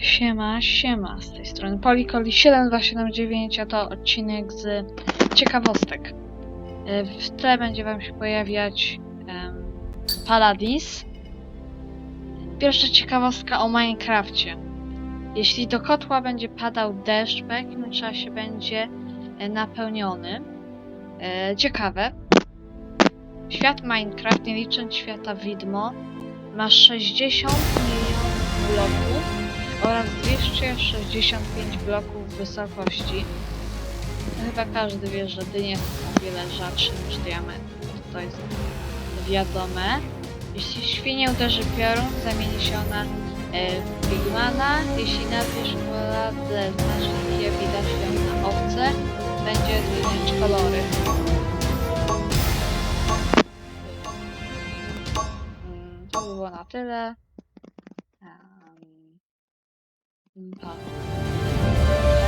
Siema, siema, z tej strony Polikoli 7279, a to odcinek z ciekawostek. E, W tle będzie wam się pojawiać em, Paladins. Pierwsza ciekawostka o Minecrafcie. Jeśli do kotła będzie padał deszcz, po jakim czasie będzie e, napełniony. E, Ciekawe. Świat Minecraft, nie licząc świata widmo, ma 60 milionów bloków 265 bloków wysokości. No Chyba każdy wie, że dynie są o wiele rzadsze niż diamenty. To jest wiadome. Jeśli świnie uderzy piorun, zamieni się ona e, w pigmana. Jeśli nazwiesz czekoladę znacznikiem i dasz ją na owce, będzie zmieniać kolory. Mm, To by było na tyle. 好。